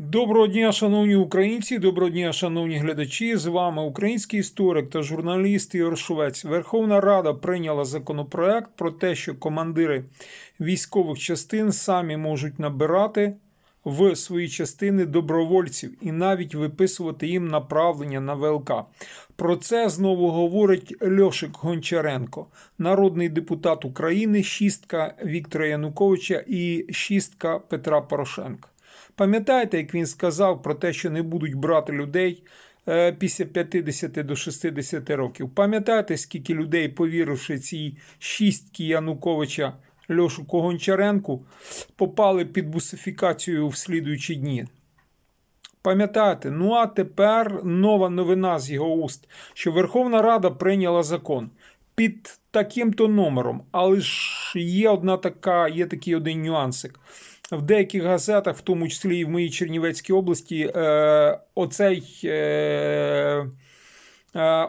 Доброго дня, шановні українці, доброго дня, шановні глядачі. З вами український історик та журналіст Ігор Швець. Верховна Рада прийняла законопроект про те, що командири військових частин самі можуть набирати в свої частини добровольців і навіть виписувати їм направлення на ВЛК. Про це знову говорить Льошик Гончаренко, народний депутат України, шістка Віктора Януковича і шістка Петра Порошенка. Пам'ятаєте, як він сказав про те, що не будуть брати людей е, після 50 до 60 років? Пам'ятаєте, скільки людей, повіривши цій шістки Януковича Льошу Гончаренку, попали під бусифікацію в слідуючі дні? Пам'ятаєте, ну а тепер нова новина з його уст, що Верховна Рада прийняла закон під таким-то номером, але ж є одна така, є такий один нюансик. В деяких газетах, в тому числі і в моїй Чернівецькій області, е, оцей, е, е,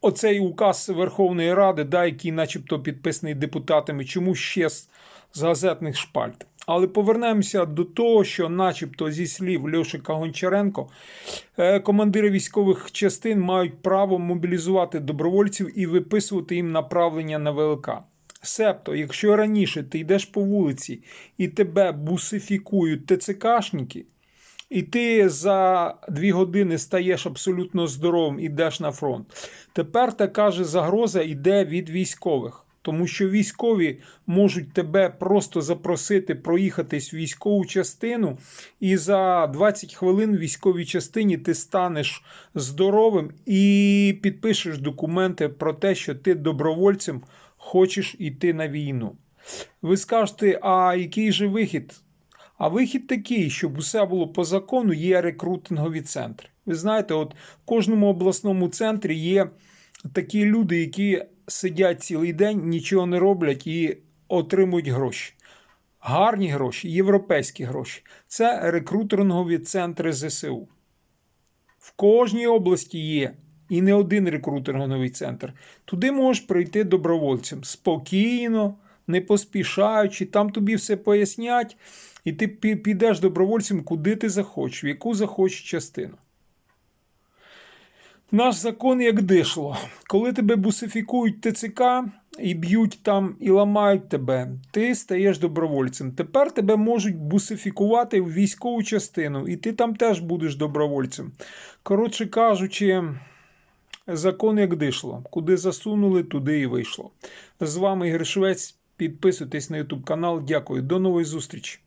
оцей указ Верховної Ради, да, який начебто підписаний депутатами, чому ще з, з газетних шпальт. Але повернемося до того, що, начебто, зі слів Льошика Гончаренко, е, командири військових частин мають право мобілізувати добровольців і виписувати їм направлення на ВЛК. Себто, якщо раніше ти йдеш по вулиці і тебе бусифікують ТЦКшники, і ти за дві години стаєш абсолютно здоровим і йдеш на фронт. Тепер така же загроза йде від військових. Тому що військові можуть тебе просто запросити проїхатись в військову частину, і за 20 хвилин в військовій частині ти станеш здоровим і підпишеш документи про те, що ти добровольцем хочеш йти на війну. Ви скажете, а який же вихід? А вихід такий, щоб усе було по закону, є рекрутингові центри. Ви знаєте, от в кожному обласному центрі є такі люди, які сидять цілий день, нічого не роблять і отримують гроші. Гарні гроші, європейські гроші. Це рекрутингові центри ЗСУ. В кожній області є і не один рекрутинговий центр. Туди можеш прийти добровольцем спокійно, не поспішаючи, там тобі все пояснять, і ти підеш добровольцем, куди ти захочеш, в яку захочеш частину. Наш закон як дишло. Коли тебе бусифікують ТЦК і б'ють там і ламають тебе, ти стаєш добровольцем. Тепер тебе можуть бусифікувати в військову частину, і ти там теж будеш добровольцем. Коротше кажучи, закон як дишло. Куди засунули, туди і вийшло. З вами Ігор Швець. Підписуйтесь на YouTube канал. Дякую. До нової зустрічі.